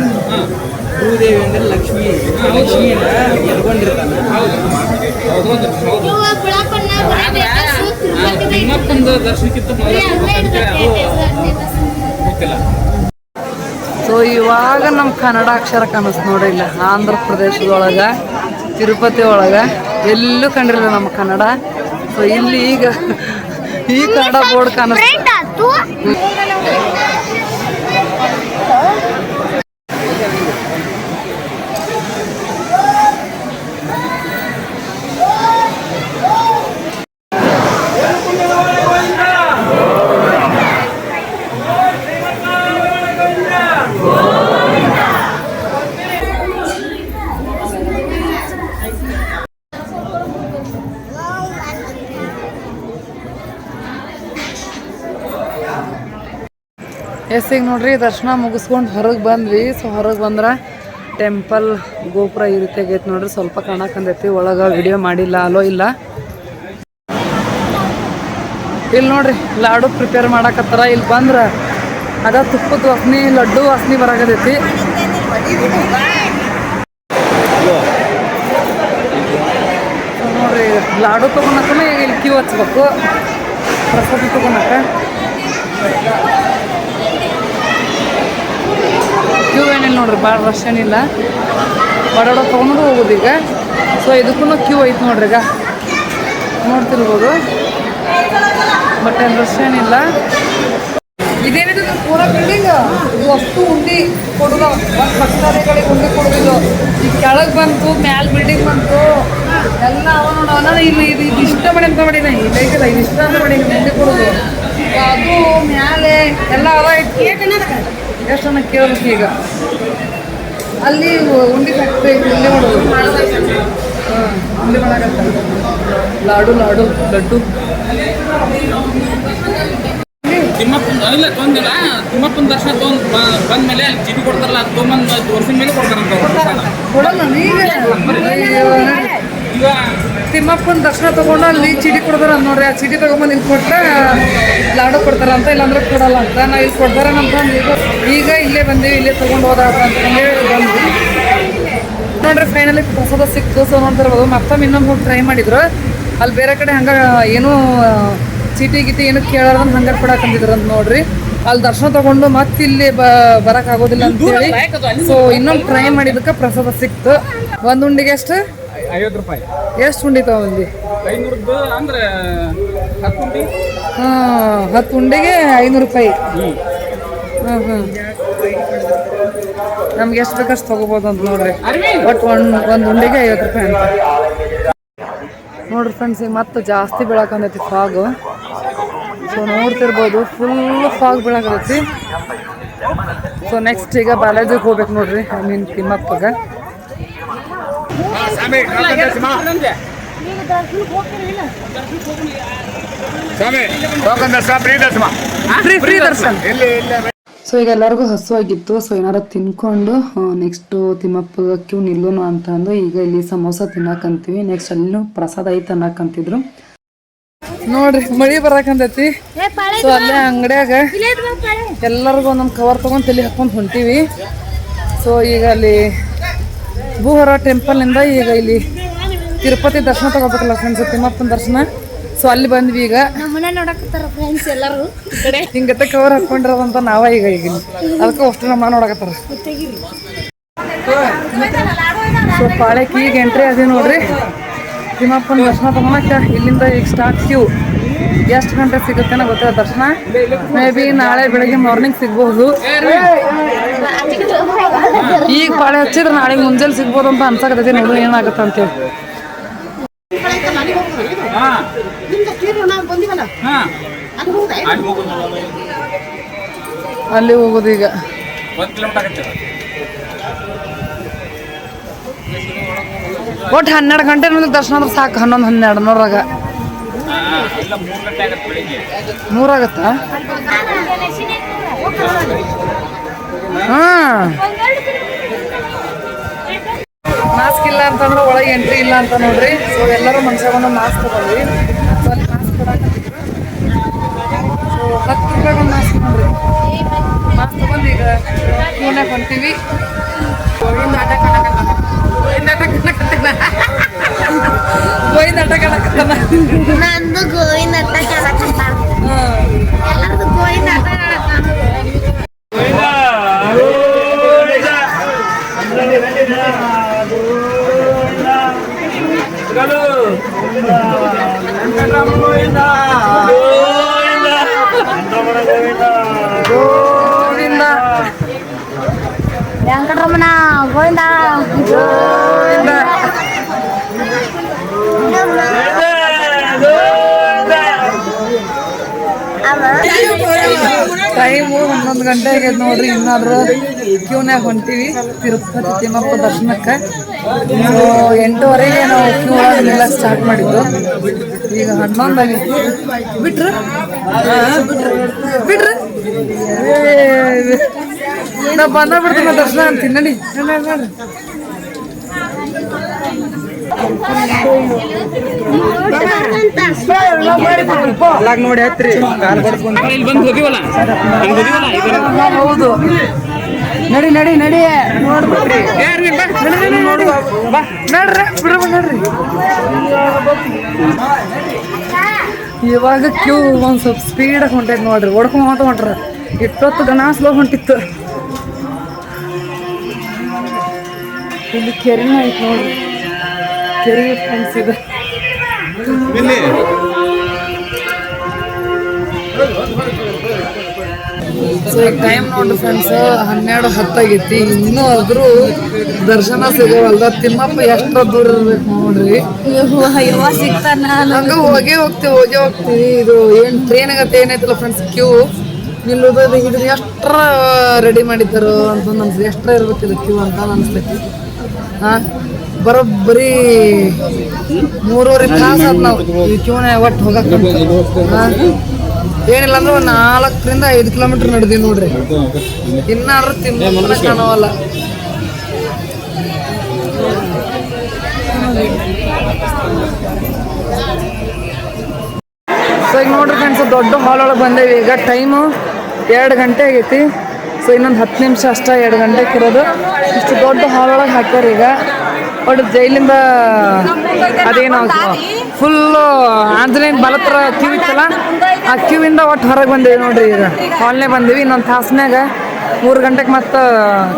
ಭೂದೇವಿ ಅಂದ್ರೆ ಲಕ್ಷ್ಮಿ. ಲಕ್ಷ್ಮಿಯನ್ನ ಎಲ್ಕೊಂಡಿರ್ತಾನ ಹೌದು. ದರ್ಶನಕ್ಕಿಂತ ಗೊತ್ತಿಲ್ಲ ಸೊ ಇವಾಗ ನಮ್ಮ ಕನ್ನಡ ಅಕ್ಷರ ಕಾಣಿಸ್ತು ನೋಡಿಲ್ಲ ಆಂಧ್ರ ಪ್ರದೇಶದೊಳಗೆ ತಿರುಪತಿ ಒಳಗೆ ಎಲ್ಲೂ ಕಂಡಿರಲಿಲ್ಲ ನಮ್ಮ ಕನ್ನಡ. ಸೊ ಇಲ್ಲಿ ಈಗ ಈ ಕನ್ನಡ ಬೋರ್ಡ್ ಕಾಣಿಸ್ತು ಎಸ್ ಈಗ ನೋಡ್ರಿ, ದರ್ಶನ ಮುಗಿಸ್ಕೊಂಡು ಹೊರಗೆ ಬಂದ್ವಿ. ಸೊ ಹೊರಗೆ ಬಂದ್ರೆ ಟೆಂಪಲ್ ಗೋಪುರ ಈ ರೀತಿ ಆಗೈತೆ ನೋಡ್ರಿ. ಸ್ವಲ್ಪ ಕಾಣಕಂದೈತಿ ಒಳಗೆ ವಿಡಿಯೋ ಮಾಡಿಲ್ಲ, ಅಲೋ ಇಲ್ಲ. ಇಲ್ಲಿ ನೋಡ್ರಿ, ಲಾಡು ಪ್ರಿಪೇರ್ ಮಾಡಕತ್ತಾರ. ಇಲ್ಲಿ ಬಂದ್ರೆ ಅದ ತುಪ್ಪದ ವಾಸನೆ, ಲಡ್ಡು ವಾಸನೆ ಬರಾಕತೈತಿ ನೋಡ್ರಿ, ಲಾಡು ತೊಗೊಳಕ್ಕೂ ಈಗ ಇಲ್ಲಿ ಕ್ಯೂ ಹಚ್ಬೇಕು. ಪ್ರಸಾದ ತೊಗೊಳಕ ಕ್ಯೂ ಏನಿಲ್ಲ ನೋಡ್ರಿ ಭಾಳ ರಶ್ ಏನಿಲ್ಲ. ಬಡಾಡ ತೊಗೊಂಡು ಹೋಗೋದು ಈಗ. ಸೊ ಇದಕ್ಕೂ ಕ್ಯೂ ಐತೆ ನೋಡ್ರಿ ಈಗ. ನೋಡ್ತಿರ್ಬೋದು. ಬಟ್ ಏನು ರಶ್ ಏನಿಲ್ಲ. ಇದೇನಿದೆ ಇದು ಪೂರ ಬಿಲ್ಡಿಂಗ್ ಇದು ಅಷ್ಟು ಉಂಡಿ ಕೊಡೋದು. ಭಕ್ತಾದಿಗಳಿಗೆ ಉಂಡಿ ಕೊಡೋದಿಲ್ಲ ಈ ಕೆಳಗೆ ಬಂತು, ಮ್ಯಾಲ್ ಬಿಲ್ಡಿಂಗ್ ಬಂತು. ಎಲ್ಲ ಅವ ನೋಡೋಣ ಇಲ್ಲಿ ಇದು ಇದು ಇಷ್ಟ ಮಾಡಿ ಅಂತ ಮಾಡಿನ ಇಲ್ಲ. ಇದು ಇಷ್ಟ ಅಂತ ಮಾಡಿ ಉಂಡಿ ಕೊಡೋದು. ಅದು ಮ್ಯಾಲೆ ಎಲ್ಲ ಅವ ಎಷ್ಟು ಜನ ಕೇಳ್ಬೇಕು ಈಗ? ಅಲ್ಲಿ ಉಂಡಿ ಫ್ಯಾಕ್ಟ್ರಿ ಇಲ್ಲಿ ಮಾಡೋದು. ಹಾಂ ಉಂಡಿ ಮಾಡಕತ್ತ? ಲಾಡು ಲಾಡು ಲಡ್ಡು. ತಿಮ್ಮಪ್ಪನ ಇಲ್ಲ ತೊಂದಿಲ್ಲ. ತಿಮ್ಮಪ್ಪನ ದರ್ಶನ ತೊಗೊಂಡು ಬಂದ ಮೇಲೆ ಅಲ್ಲಿ ಚೀಟಿ ಕೊಡ್ತಾರಲ್ಲ ಅದು ತೊಗೊಂಬಂದು ತೋರಿಸಿದ ಮೇಲೆ ಕೊಡ್ತಾರಂತ. ಕೊಡಲ್ಲ ಈಗ ತಿಮ್ಮಪ್ಪನ ದರ್ಶನ ತಗೊಂಡು ಅಲ್ಲಿ ಚೀಟಿ ಕೊಡ್ತಾರ ನೋಡ್ರಿ. ಆ ಚೀಟಿ ತಗೊಂಬಂದು ಇಲ್ಲಿ ಕೊಟ್ಟರೆ ಲಾಡು ಕೊಡ್ತಾರ ಅಂತ ಇಲ್ಲಾಂದ್ರೆ ಕೊಡಲ್ಲ ಅಂತ. ನಾ ಇಲ್ಲಿ ಕೊಡ್ತಾರ ಅಂತ ಈಗ ಈಗ ಇಲ್ಲೇ ಬಂದೀವಿ ಇಲ್ಲೇ ತಗೊಂಡು ಹೋದ ಅಂತ ಹೇಳಿ ಬಂದ್ವಿ. ನೋಡ್ರಿ ಫೈನಲಿ ಪ್ರಸಾದ ಸಿಕ್ತು. ಸೊ ನೋಡ್ತಿರ್ಬೋದು ಮತ್ತೊಮ್ಮೆ ಇನ್ನೊಂದು ಹೋಗಿ ಟ್ರೈ ಮಾಡಿದ್ರು. ಅಲ್ಲಿ ಬೇರೆ ಕಡೆ ಹಂಗ ಏನೂ ಚೀಟಿ ಗಿಟಿ ಏನು ಕೇಳಾರ್ದಂಗೆ ಹಂಗೆ ಕೊಡಾಕಂತಿದ್ರು ಅಂತ ನೋಡ್ರಿ. ಅಲ್ಲಿ ದರ್ಶನ ತಗೊಂಡು ಮತ್ತೆ ಇಲ್ಲಿ ಬ ಬರಕ್ ಆಗೋದಿಲ್ಲ ಅಂತೇಳಿ. ಸೊ ಇನ್ನೊಂದು ಟ್ರೈ ಮಾಡಿದಕ್ಕೆ ಪ್ರಸಾದ ಸಿಕ್ತು. ಒಂದು ಉಂಡಿಗೆ ಎಷ್ಟು ಐವತ್ತು ರೂಪಾಯಿ. ಎಷ್ಟು ಉಂಡಿ ತಗೊಂಡಿ ಐನೂರದ್ದು ಅಂದ್ರೆ ಹತ್ತು ಉಂಡಿ? ಹಾಂ ಹತ್ತು ಉಂಡಿಗೆ ಐನೂರು ರೂಪಾಯಿ. ಹ್ಞೂ ಹಾಂ ಹಾಂ. ನಮ್ಗೆ ಎಷ್ಟು ಬೇಕಷ್ಟು ತೊಗೋಬೋದು ಅಂತ ನೋಡ್ರಿ. ಬಟ್ ಒಂದು ಒಂದು ಉಂಡಿಗೆ ಐವತ್ತು ರೂಪಾಯಿ ಅಂತ. ನೋಡ್ರಿ ಫ್ರೆಂಡ್ಸ್ ಈಗ ಮತ್ತೆ ಜಾಸ್ತಿ ಬೀಳಕಂದೈತಿ ಫಾಗು ಸೊ ನೋಡ್ತಿರ್ಬೋದು ಫುಲ್ ಫಾಗ್ ಬೆಳಕೈತಿ ಸೊ ನೆಕ್ಸ್ಟ್ ಈಗ ಬಾಲಾಜಿಗೆ ಹೋಗ್ಬೇಕು ನೋಡ್ರಿ ಐ ಮೀನ್ ತಿಮ್ಮಪ್ಪಗೆ ಸೊ ಈಗ ಎಲ್ಲರಿಗೂ ಹಸುವಾಗಿತ್ತು ಸೊ ಏನಾರ ತಿನ್ಕೊಂಡು ನೆಕ್ಸ್ಟ್ ತಿಮ್ಮಪ್ಪ ಕ್ಯೂ ನಿಲ್ಲೋನು ಅಂತ ಅಂದು ಈಗ ಇಲ್ಲಿ ಸಮೋಸ ತಿನ್ನಕಂತೀವಿ. ನೆಕ್ಸ್ಟ್ ಅಲ್ಲಿನೂ ಪ್ರಸಾದ ಐತೆ ಅನ್ನಕಂತಿದ್ರು. ನೋಡ್ರಿ ಮಳಿ ಬರಾಕಂತೈತಿ. ಸೊ ಅಲ್ಲೇ ಅಂಗಡಿಯಾಗ ಎಲ್ಲರಿಗೂ ಒಂದೊಂದು ಕವರ್ ತಗೊಂಡ್ ತಲೆ ಹಾಕೊಂಡು ಹೊಂಟೀವಿ. ಸೊ ಈಗ ಅಲ್ಲಿ ಭೂಹರ ಟೆಂಪಲ್ನಿಂದ ಈಗ ಇಲ್ಲಿ ತಿರುಪತಿ ದರ್ಶನ ತಗೋಬೇಕಲ್ಲ ಫ್ರೆಂಡ್ಸ್ ತಿಮ್ಮಪ್ಪನ ದರ್ಶನ. ಸೊ ಅಲ್ಲಿ ಬಂದ್ವಿ ಈಗ. ನೋಡಕತ್ತಾರ ಫ್ರೆಂಡ್ಸ್ ಎಲ್ಲರೂ. ಹಿಂಗತ್ತೆ ಕವರ್ ಹಾಕೊಂಡಿರೋದಂತ ನಾವ ಈಗ ಈಗ ಅದಕ್ಕೆ ಅಷ್ಟು ನಮ್ಮ ನೋಡಕತ್ತಾರ. ಸೊ ಪಾಳ್ಯಕ್ಕೆ ಈಗ ಎಂಟ್ರಿ ಅದೇ ನೋಡ್ರಿ. ತಿಮ್ಮಪ್ಪನ ದರ್ಶನ ತಗೋಣಕ್ಕ. ಇಲ್ಲಿಂದ ಈಗ ಸ್ಟಾರ್ಟ್ ಕ್ಯೂ ಎಷ್ಟು ಗಂಟೆ ಸಿಗುತ್ತೆ ಗೊತ್ತಿಲ್ಲ ದರ್ಶನ. ಮೇ ಬಿ ನಾಳೆ ಬೆಳಗ್ಗೆ ಮಾರ್ನಿಂಗ್ ಸಿಗ್ಬಹುದು ಈಗ ಪಾಳೆ ಹಚ್ಚಿದ್ರೆ ನಾಳೆ ಮುಂಜಾನೆ ಸಿಗ್ಬೋದು ಅಂತ ಅನ್ಸಕತ್ತೈತಿ ನೋಡು ಏನಾಗುತ್ತೆ ಅಂತೇಳಿ. ಅಲ್ಲಿ ಹೋಗೋದು ಈಗ. ಒಟ್ಟು ಹನ್ನೆರಡು ಗಂಟೆ ದರ್ಶನ ಅಂದ್ರೆ ಸಾಕು, ಹನ್ನೊಂದು ಹನ್ನೆರಡು ನೂರಾಗ ನೂರಾಗತ್ತಾ? ಹಾಂ. ಮಾಸ್ಕ್ ಇಲ್ಲ ಅಂತಂದ್ರೆ ಒಳಗೆ ಎಂಟ್ರಿ ಇಲ್ಲ ಅಂತ ನೋಡ್ರಿ. ಸೊ ಎಲ್ಲರೂ ಮನುಷ್ಯ ಬಂದು ಮಾಸ್ಕ್ ತಗೊಳ್ಳಿ. ಸೊ ಅಲ್ಲಿ ಮಾಸ್ಕ್ ಕೊಡಾಕತ್ತಿದ್ರು ಸೊ ಹತ್ತು ರೂಪಾಯಿ ಒಂದು ಮಾಸ್ಕ್ ನೋಡ್ರಿ ಮಾಸ್ಕ್ ತಗೊಂಡು ಈಗ ಕ್ಯೂನಾಗ ಹೊಂತೀವಿ ಆಟ ಕಾಣಕತ್ತಾನ ಗೋವಿಂದ ಆಟ ಗೋವಿಂದ ಆಟ ಕಾಣಕತ್ತಾನ ನಂದು ಗೋವಿಂದ ಅಟ್ಟ ಕೇಳಕತ್ತಾರ ಹಾಂ ಎಲ್ಲರದು ಗೋವಿಂದ ಅಟ್ಟ ಕೇಳಕತ್ತಾರ ಗೋವಿಂದ ವೆಂಕಟರಮಣ ಗೋವಿಂದ ಗೋವಿಂದ ಟೈಮು ಹನ್ನೊಂದು ಗಂಟೆ ಆಗೈತೆ ನೋಡ್ರಿ, ಇನ್ನಾದ್ರೂ ಕ್ಯೂನ್ಯಾಗ ಹೊಂಟೀವಿ, ತಿರುಪತಿ ತಿಮ್ಮಪ್ಪ ದರ್ಶನಕ್ಕೆ. ಎಂಟೂವರೆಗೆ ನಾವು ಕ್ಯೂ ಒಳಗೆಲ್ಲ ಸ್ಟಾರ್ಟ್ ಮಾಡಿದ್ದು. ಈಗ ಹನ್ನೊಂದು ಆಗಿತ್ತು ಬಿಟ್ರು. ಬಿಟ್ರು? ನಾ ಬಂದ ಬಿಡ್ತೀನಿ ದರ್ಶನ ಅಂತೀನಿ, ನಡಿ. ಅಲ್ಲಾಗ್ ನೋಡಿ ಹತ್ರಿ. ಇಲ್ಲಿ ಬಂದು ಹೋಗಿವಲ್ಲ? ಹೌದು. ನಡಿ ನಡಿ ನಡಿ. ನೋಡ್ಬಿಟ್ರಿ. ನಡ್ರಿ ಬಿಡ್ರಿ ನಡ್ರಿ. ಇವಾಗ ಕ್ಯೂ ಒಂದ್ ಸ್ವಲ್ಪ ಸ್ಪೀಡಾಗಿ ಹೊಂಟೈತೆ ನೋಡ್ರಿ. ಹೊಡ್ಕೊಂಡ್ ಹೊಂಟ ಹೊಂಟ್ರ. ಇಪ್ಪತ್ತು ಗಣ ಸ್ಲೋ ಹೊಂಟಿತ್ತು. ಇಲ್ಲಿ ಕೆರೆನೂ ಐತೆ ನೋಡ್ರಿ. ಕೆರೆ ಫ್ರೆಂಡ್ಸ್ ಇದೆ ಸೊ ಈಗ ಟೈಮ್ ನೋಡ್ರಿ ಫ್ರೆಂಡ್ಸ್ ಹನ್ನೆರಡು ಹತ್ತಾಗೈತಿ. ಇನ್ನೂ ಆದ್ರೂ ದರ್ಶನ ಸಿಗೋವಲ್ಲ ತಿಮ್ಮಪ್ಪ ಎಷ್ಟ್ರ ದೂರ ಇರ್ಬೇಕು ನೋಡ್ರಿ. ಹಂಗ ಹೋಗೇ ಹೋಗ್ತೀವಿ ಹೋಗೇ ಹೋಗ್ತೀವಿ. ಇದು ಏನ್ ಟ್ರೈನ್ ಆಗತ್ತೆ ಏನೈತಿಲ್ಲ ಫ್ರೆಂಡ್ಸ್ ಕ್ಯೂ ನಿಲ್ಲೋದು ಇದು ಎಷ್ಟರ ರೆಡಿ ಮಾಡಿದ್ದಾರೋ ಅಂತ ಅನ್ಸುತ್ತೆ ಎಷ್ಟರ ಇರ್ಬೇಕು ಇದು ಕ್ಯೂ ಅಂತ ಅನ್ಸ್ತೈತಿ. ಹಾ? ಬರೋಬ್ಬರಿ ಮೂರುವರೆ ತಾಸು ಆದ್ ನಾವು ಈ ಕ್ಯೂನ ಒಟ್ಟು ಹೋಗಕ್ಕೆ ಹಾ ಏನಿಲ್ಲ ಅಂದ್ರೆ ಒಂದು ನಾಲ್ಕರಿಂದ ಐದು ಕಿಲೋಮೀಟರ್ ನಡೆದಿ ನೋಡ್ರಿ ಇನ್ನಾದ್ರೂ ತಿನ್ನ ಕಾಣವಲ್ಲ ಸೊ ಈಗ ನೋಡ್ರಿ ಫ್ರೆಂಡ್ಸ್ ದೊಡ್ಡ ಹಾಲ್ ಒಳಗೆ ಬಂದೇವಿ ಈಗ ಟೈಮು ಎರಡು ಗಂಟೆ ಆಗೈತಿ ಸೊ ಇನ್ನೊಂದು ಹತ್ತು ನಿಮಿಷ ಅಷ್ಟೇ ಎರಡು ಗಂಟೆಗೆ ಇರೋದು ಇಷ್ಟು ದೊಡ್ಡ ಹಾಲ್ ಒಳಗೆ ಹಾಕ್ಯಾರ ಈಗ ಒಟ್ಟು ಜೈಲಿಂದ ಅದೇನು ಫುಲ್ಲು ಆಂಜನೇಯನ ಬಲತ್ರ ಕ್ಯೂ ಇತ್ತಲ್ಲ, ಆ ಕ್ಯೂವಿಂದ ಒಟ್ಟು ಹೊರಗೆ ಬಂದೇವಿ ನೋಡ್ರಿ ಈಗ. ಹಾಲ್ನೇ ಬಂದೀವಿ, ಇನ್ನೊಂದು ತಾಸ್ನಾಗ ಮೂರು ಗಂಟೆಗೆ ಮತ್ತೆ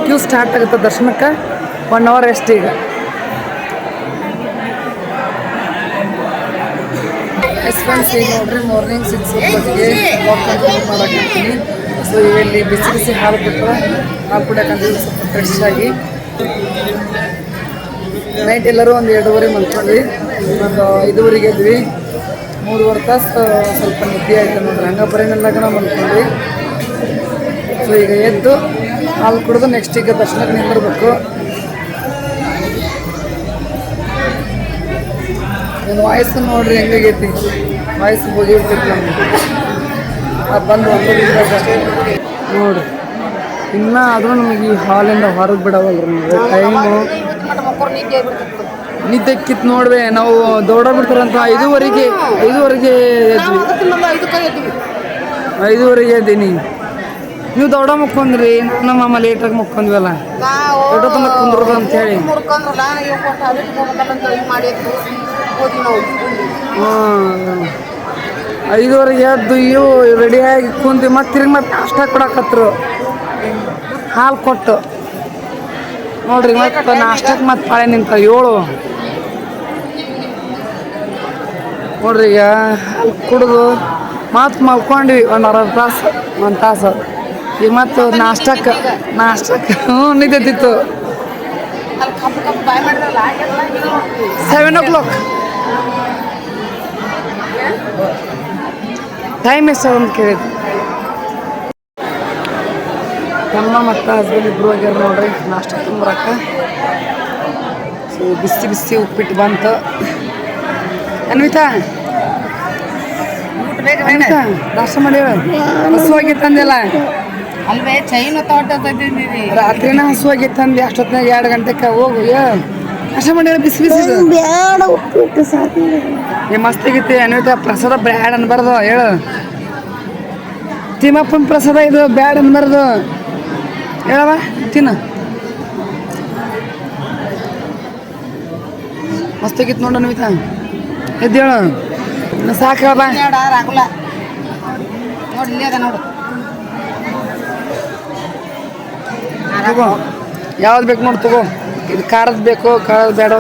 ಕ್ಯೂ ಸ್ಟಾರ್ಟ್ ಆಗುತ್ತೆ ದರ್ಶನಕ್ಕೆ. ಒನ್ ಅವರ್ ಎಷ್ಟು ಈಗ. ಎಕ್ಸ್ಪೆನ್ಸ್ ಈಗ ನೋಡ್ರಿ ಮಾರ್ನಿಂಗ್ ಸಿಕ್ಸ್ ಹೊತ್ತಿಗೆ ವಾಕ್ ಕಂಟಿನ್ಯೂ ಸೊ ಇಲ್ಲಿ ಬಿಸಿ ಬಿಸಿ ಹಾಲು ಬಿಟ್ಟರೆ ಹಾಲು ಕುಡಿಯಕಂತೀವಿ ಸ್ವಲ್ಪ ಫ್ರೆಶ್ ಆಗಿ. ನೈಟ್ ಎಲ್ಲರೂ ಒಂದು ಎರಡೂವರೆ ಮಲ್ಕೊಂಡ್ವಿ. ಒಂದು ಐದುವರೆಗೆ ಎದ್ವಿ. ಮೂರುವರೆ ತಾಸು ಸ್ವಲ್ಪ ನಿದ್ದೆ ಆಯ್ತು ನೋಡ್ರಿ ಹಂಗ ಬರೀನೆಲ್ಲ ಮಲ್ಕೊಂಡ್ವಿ. ಸೊ ಈಗ ಎದ್ದು ಹಾಲು ಕುಡಿದು ನೆಕ್ಸ್ಟ್ ಈಗ ದರ್ಶನಕ್ಕೆ ನಿಂದಿರ್ಬೇಕು. ನಿಮ್ಮ ವಾಯ್ಸ್ ನೋಡ್ರಿ ಹೆಂಗಾಗೈತಿ? ವಾಯ್ಸ್ ಹೋಗಿರ್ತೈತಿ ನಮ್ಗೆ. ಅದು ಬಂದು ಒಂದು ನೋಡ್ರಿ, ಇನ್ನೂ ಆದರೂ ನಮಗೆ ಈ ಹಾಲಿಂದ ಹೊರಗೆ ಬಿಡವಲ್ರಿ ನಮಗೆ ಟೈಮು ನಿದ್ದೆ ಕಿತ್ ನೋಡ್ವೆ ನಾವು ದೌಡ ಬಿಡ್ತಾರಂತ ಐದೂವರೆಗೆ ಐದುವರೆಗೆ ಎದ್ವಿ. ಐದೂವರೆಗೆ ಎದ್ದೀನಿ. ನೀವು ದೌಡ ಮುಕ್ಕೊಂಡ್ರಿ ನಮ್ಮ ಅಮ್ಮ ಲೇಟಾಗಿ ಮುಕ್ಕೊಂಡ್ವಲ್ಲ. ದೊಡ್ಡ ತನಕ ಕುಂದ್ರದ ಅಂತ ಹೇಳಿ. ಐದುವರೆಗೆ ಎದ್ದು ಇವು ರೆಡಿಯಾಗಿ ಕುಂತು ಮತ್ತೆ ತಿರುಗಿ ಮತ್ತೆ ಅಷ್ಟ ಕೊಡಕತ್ರು. ಹಾಲು ಕೊಟ್ಟು. ನೋಡ್ರಿ ಮತ್ತೆ ನಾಷ್ಟಕ್ಕೆ ಮತ್ತೆ ಪಾಳೆ ನಿಂತ ಏಳು. ನೋಡ್ರಿ ಈಗ ಅಲ್ಲಿ ಕುಡಿದು ಮತ್ತೆ ಮಲ್ಕೊಂಡ್ವಿ ಒಂದು ಅರ್ಧ ತಾಸು, ಒಂದು ತಾಸು. ಈಗ ಮತ್ತು ನಾಷ್ಟಕ್ಕೆ ನಾಷ್ಟಕ್ಕೆ ಹ್ಞೂ ನಿಂತಿತ್ತು ಸೆವೆನ್ ಓ ಕ್ಲಾಕ್ ಟೈಮ್ ಎಷ್ಟು ಅಂತ ಕೇಳಿದ್ದು ತಮ್ಮ ಮತ್ತು ಹಸ್ಬೆಂಡ್ ಇಬ್ಬರು ಹೋಗ್ಯಾರ ನೋಡ್ರಿ. ನಾಷ್ಟ ತುಂಬ್ರಕ್ಕ ಸೊ ಬಿಸಿ ಬಿಸಿ ಉಪ್ಪಿಟ್ಟು ಬಂತು. ಅನ್ವಿತಾ? ಅನ್ವಿತಾ ನಾಷ್ಟ ಮಾಡಿ ಹಸುವಾಗಿತ್ತಂದಿಲ್ಲ ಅಲ್ವೇ ಚೈನ್ ತೋಟದಿದ್ದೀವಿ ರಾತ್ರಿನ ಹಸುವಾಗಿತ್ತಂದು ಅಷ್ಟೊತ್ತಿನಾಗ ಎರಡು ಗಂಟೆಗೆ ಹೋಗು ನಾಷ್ಟ ಮಾಡ್ಯಾವ ಬಿಸಿ ಬಿಸಿ. ಬೇಡ ಉಪ್ಪಿಟ್ಟು ಸಾಕು. ಏ ಮಸ್ತ್ ಆಗೈತಿ ಅನ್ವಿತಾ ಪ್ರಸಾದ ಬ್ಯಾಡ್ ಅನ್ಬಾರ್ದು ಹೇಳು. ತಿಮ್ಮಪ್ಪನ ಪ್ರಸಾದ ಇದು ಬ್ಯಾಡ್ ಅನ್ಬಾರ್ದು. ಹೇಳವ ತಿನ್ನ. ಮಸ್ತಾಗಿತ್ತು ನೋಡ ನೋಡು ಎದ್ದೇಳ ಸಾಕು ಹೇಳ ರಾಗುಲ ನೋಡಿ ಇಲ್ಲೇ ಅದ ನೋಡು. ತಗೋ. ಯಾವ್ದು ಬೇಕು ನೋಡು ತಗೋ. ಇದು ಖಾರದ ಬೇಕು ಖಾರದ ಬೇಡ.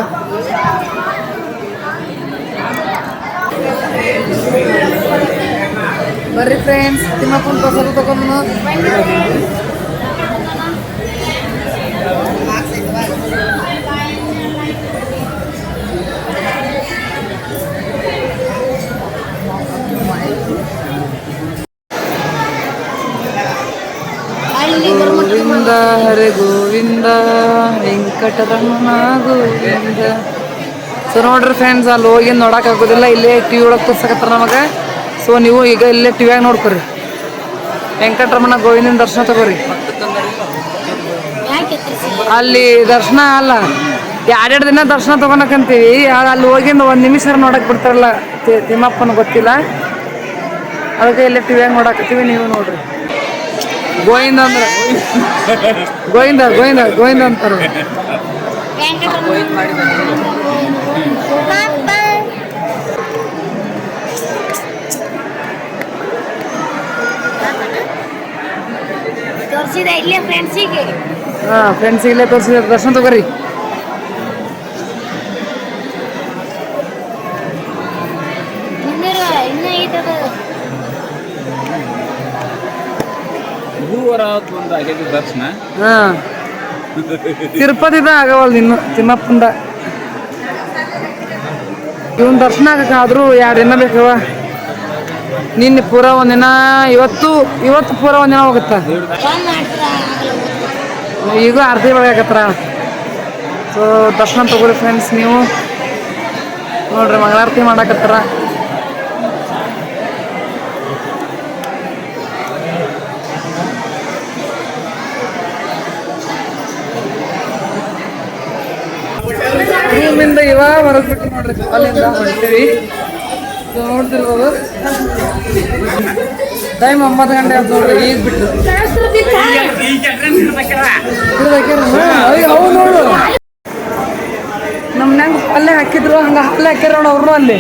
ಬರ್ರಿ ಫ್ರೆಂಡ್ಸ್ ತಿಮ್ಮಪ್ಪನ ಪ್ರಸಾದ ತಗೊಂಡು ಗೋವಿಂದ, ಹರೇ ಗೋವಿಂದ, ವೆಂಕಟರಮಣ ಗೋವಿಂದ. ಸೊ ನೋಡ್ರಿ ಫ್ರೆಂಡ್ಸ್ ಅಲ್ಲಿ ಹೋಗಿ ನೋಡಕ್ ಆಗೋದಿಲ್ಲ, ಇಲ್ಲೇ ಟಿವಿ ಒಳಗೆ ತೋರ್ಸಕತ್ತಾರ ನಮಗೆ. ಸೊ ನೀವು ಈಗ ಇಲ್ಲೇ ಟಿವಿಯಾಗ ನೋಡ್ಕೊರಿ. ವೆಂಕಟರಮಣ ಗೋವಿಂದನ ದರ್ಶನ ತಗೋರಿ. ಅಲ್ಲಿ ದರ್ಶನ ಅಲ್ಲ, ಎರಡೆರಡು ದಿನ ದರ್ಶನ ತಗೊಳಕಂತೀವಿ ಅಲ್ಲಿ ಹೋಗಿಂದ ಒಂದು ನಿಮಿಷ ನೋಡಕ್ ಬಿಡ್ತಾರಲ್ಲ ತಿಮ್ಮಪ್ಪನ ಗೊತ್ತಿಲ್ಲ. ಅದಕ್ಕೆ ಇಲ್ಲೇ ಟಿವಿಯಾಗ ನೋಡಕತ್ತೀವಿ ನೀವು ನೋಡ್ರಿ. ಗೋವಿಂದ ಅಂದ್ರೆ. ಗೋವಿಂದ ಗೋವಿಂದ ಗೋವಿಂದ ಅಂತಾರೆ. ತೋರಿಸಿದೆ ಇಲ್ಲೇ ಫ್ರೆಂಡ್ಸಿಗೆ ಹಾಂ ಫ್ರೆಂಡ್ಸಿಗೆ ಇಲ್ಲೇ ತೋರಿಸಿದ ದರ್ಶನ ತಗೋರಿ. ಮೂರುವರೆ ಒಂದು ಆಗೈತಿ ದರ್ಶನ. ಹಾಂ. ತಿರುಪತಿದ ಆಗವಲ್ದು ಇನ್ನು ತಿಮ್ಮಪ್ಪಂದ. ಇವನ್ ದರ್ಶನ ಆಗಕ್ಕಾದ್ರೂ ಎರಡು ದಿನ ಬೇಕವ ನಿನ್ನೆ ಪೂರ ಒಂದಿನ ಇವತ್ತು ಇವತ್ತು ಪೂರ ಒಂದಿನ ಹೋಗುತ್ತ? ಈಗ ಅರ್ಧ ಒಳಗಾಗತ್ತಾರ ಸೊ ದರ್ಶನ ತಗೋರಿ ಫ್ರೆಂಡ್ಸ್ ನೀವು. ನೋಡ್ರಿ, ಮಂಗಳಾರತಿ ಮಾಡಾಕತ್ತಾರ? ರೂಮಿಂದ ಇವಾಗ ಹೊರಗೆ ಬಿಟ್ಟು ನೋಡ್ರಿ. ಅಲ್ಲಿಂದ ಹೊಂಟೀವಿ ಸೊ ನೋಡ್ತಿರ್ಬೋದು. ಟೈಮ್ ಒಂಬತ್ತು ಗಂಟೆ ಆಯ್ತು ನೋಡ್ರಿ, ಈಗ ಬಿಟ್ಟು ಅವು ನೋಡು. ನಮ್ಮ ನಂಗೆ ಅಲ್ಲೇ ಹಾಕಿದ್ರು, ಹಂಗೆ ಹಾಲೆ ಹಾಕ್ಯಾರ ನೋಡು ಅವ್ರು ಅಲ್ಲಿ.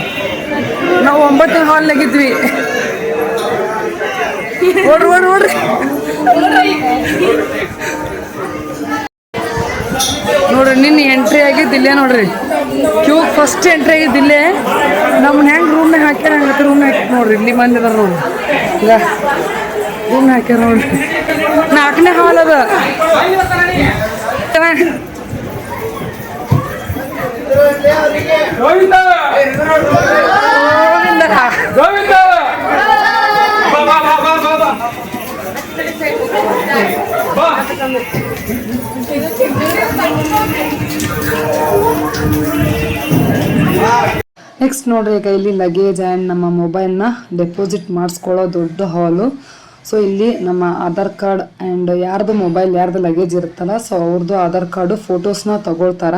ನಾವು ಒಂಬತ್ತು ಹಾಲ್ ಆಗಿದ್ವಿ ಓಡ್ರಿ ಓಡ್ರಿ ಓಡ್ರಿ ನೋಡ್ರಿ ನಿನ್ನ ಎಂಟ್ರಿ ಆಗಿದ್ದು ಇಲ್ಲೇ ನೋಡ್ರಿ. ಕ್ಯೂ ಫಸ್ಟ್ ಎಂಟ್ರಿ ಆಗಿದ್ದು ಇಲ್ಲೇ. ನಮ್ಮನ್ನ ಹೆಂಗೆ ರೂಮ್ನಾಗ ಹಾಕ್ಯಾರ ಹೆಂಗ ರೂಮ್ ಹಾಕಿ ನೋಡ್ರಿ ಇಲ್ಲಿ ಮಂದಿ ಅದಾರ ನೋಡ್ರಿ. ಇಲ್ಲ ರೂಮ್ ಹಾಕ್ಯಾರ ನೋಡ್ರಿ. ನಾಲ್ಕನೇ ಹಾಲ್ ಅದ. ಗೋವಿಂದ. ಗೋವಿಂದ. ನೆಕ್ಸ್ಟ್ ನೋಡ್ರಿ, ಈಗ ಇಲ್ಲಿ ಲಗೇಜ್ ಆ್ಯಂಡ್ ನಮ್ಮ ಮೊಬೈಲ್ನ ಡೆಪಾಸಿಟ್ ಮಾಡಿಸ್ಕೊಳ್ಳೋ ದೊಡ್ಡ ಹಾಲು ಸೊ ಇಲ್ಲಿ ನಮ್ಮ ಆಧಾರ್ ಕಾರ್ಡ್ ಆ್ಯಂಡ್ ಯಾರ್ದು ಮೊಬೈಲ್ ಯಾರ್ದು ಲಗೇಜ್ ಇರುತ್ತಲ್ಲ ಸೊ ಅವ್ರದ್ದು ಆಧಾರ್ ಕಾರ್ಡು ಫೋಟೋಸ್ನ ತಗೊಳ್ತಾರ.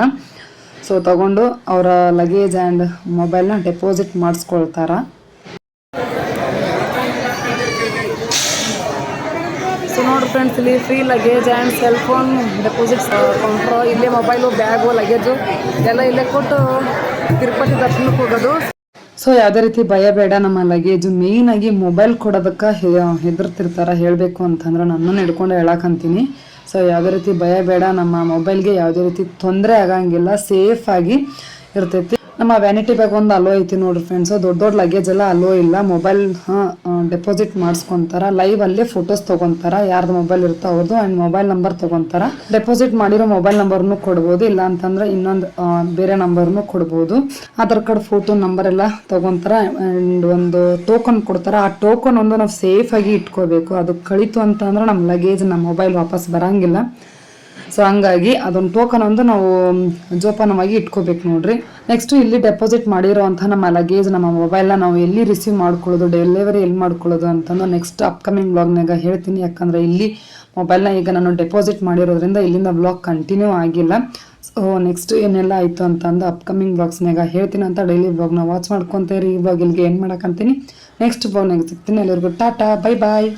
ಸೊ ತಗೊಂಡು ಅವರ ಲಗೇಜ್ ಆ್ಯಂಡ್ ಮೊಬೈಲ್ನ ಡೆಪಾಸಿಟ್ ಮಾಡಿಸ್ಕೊಳ್ತಾರ ಸೊ ನೋಡಿ ಫ್ರೆಂಡ್ಸ್ ಇಲ್ಲಿ free luggage and cell phone deposits counter ಇಲ್ಲೇ ಮೊಬೈಲು ಬ್ಯಾಗು ಲಗೇಜು ಎಲ್ಲ ಇಲ್ಲೇ ಕೊಟ್ಟು ತಿರುಪತಿ ದರ್ಶನಕ್ಕೆ ಹೋಗೋದು. ಸೊ ಯಾವುದೇ ರೀತಿ ಭಯ ಬೇಡ, ನಮ್ಮ ಲಗೇಜು ಆಗಿ ಮೊಬೈಲ್ ಕೊಡೋದಕ್ಕೆ ಹೆದರ್ತಿರ್ತಾರ, ಹೇಳಬೇಕು ಅಂತಂದ್ರೆ ನನ್ನನ್ನು ಹಿಡ್ಕೊಂಡು ಹೇಳಕ್ಕಂತೀನಿ ಸೊ ಯಾವುದೇ ರೀತಿ ಭಯ ಬೇಡ, ನಮ್ಮ ಮೊಬೈಲ್ಗೆ ಯಾವುದೇ ರೀತಿ ತೊಂದರೆ ಆಗಂಗಿಲ್ಲ ಸೇಫಾಗಿ ಇರ್ತೈತಿ. ನಮ್ಮ ವ್ಯಾನಿಟಿ ಬ್ಯಾಗ್ ಒಂದು ಅಲೋ ಐತಿ ನೋಡ್ರಿ ಫ್ರೆಂಡ್ಸ್ ದೊಡ್ಡ ದೊಡ್ಡ ಲಗೇಜ್ ಎಲ್ಲ ಅಲೋ ಇಲ್ಲ. ಮೊಬೈಲ್ ಡೆಪಾಸಿಟ್ ಮಾಡಿಸ್ಕೊಂತಾರ. ಲೈವ್ ಅಲ್ಲೇ ಫೋಟೋಸ್ ತಗೊಂತಾರ. ಯಾರ್ದು ಮೊಬೈಲ್ ಇರುತ್ತೋ ಅವ್ರದ್ದು ಆ್ಯಂಡ್ ಮೊಬೈಲ್ ನಂಬರ್ ತಗೊಂತಾರ. ಡೆಪಾಸಿಟ್ ಮಾಡಿರೋ ಮೊಬೈಲ್ ನಂಬರ್ನು ಕೊಡ್ಬೋದು. ಇಲ್ಲ ಅಂತಂದ್ರೆ ಇನ್ನೊಂದು ಬೇರೆ ನಂಬರ್ನು ಕೊಡ್ಬೋದು. ಆಧಾರ್ ಕಾರ್ಡ್ ಫೋಟೋ ನಂಬರ್ ಎಲ್ಲ ತಗೊಂತಾರ ಆ್ಯಂಡ್ ಒಂದು ಟೋಕನ್ ಕೊಡ್ತಾರ. ಆ ಟೋಕನ್ ಒಂದು ನಾವು ಸೇಫ್ ಆಗಿ ಇಟ್ಕೋಬೇಕು. ಅದು ಕಳಿತು ಅಂತಂದ್ರೆ ನಮ್ಮ ಲಗೇಜ್ ನಮ್ಮ ಮೊಬೈಲ್ ವಾಪಸ್ ಬರಂಗಿಲ್ಲ. ಸೊ ಹಂಗಾಗಿ ಅದೊಂದು ಟೋಕನ್ ಒಂದು ನಾವು ಜೋಪಾನವಾಗಿ ಇಟ್ಕೋಬೇಕು ನೋಡ್ರಿ. ನೆಕ್ಸ್ಟ್ ಇಲ್ಲಿ ಡೆಪಾಸಿಟ್ ಮಾಡಿರೋವಂಥ ನಮ್ಮ ಲಗೇಜ್ ನಮ್ಮ ಮೊಬೈಲ್ನ ನಾವು ಎಲ್ಲಿ ರಿಸೀವ್ ಮಾಡ್ಕೊಳ್ಳೋದು ಡೆಲಿವರಿ ಎಲ್ಲಿ ಮಾಡ್ಕೊಳ್ಳೋದು ಅಂತಂದು ನೆಕ್ಸ್ಟ್ ಅಪ್ಕಮಿಂಗ್ ಬ್ಲಾಗ್ನಾಗ ಹೇಳ್ತೀನಿ. ಯಾಕಂದ್ರೆ ಇಲ್ಲಿ ಮೊಬೈಲ್ನ ಈಗ ನಾನು ಡೆಪಾಸಿಟ್ ಮಾಡಿರೋದ್ರಿಂದ ಇಲ್ಲಿಂದ ಬ್ಲಾಗ್ ಕಂಟಿನ್ಯೂ ಆಗಿಲ್ಲ. ಸೊ ನೆಕ್ಸ್ಟ್ ಏನೆಲ್ಲ ಆಯಿತು ಅಂತಂದು ಅಪ್ಕಮಿಂಗ್ ಬ್ಲಾಗ್ಸ್ನಾಗ ಹೇಳ್ತೀನಿ ಅಂತ ಡೈಲಿ ಬ್ಲಾಗ್ನ ವಾಚ್ ಮಾಡ್ಕೊತೀರಿ. ಇವಾಗ ಇಲ್ಲಿಗೆ ಏನು ಮಾಡಕಂತೀನಿ. ನೆಕ್ಸ್ಟ್ ಬ್ಲಾಗ್ನಾಗ ಸಿಗ್ತೀನಿ. ಎಲ್ಲರಿಗೂ ಟಾಟಾ ಬೈ ಬಾಯ್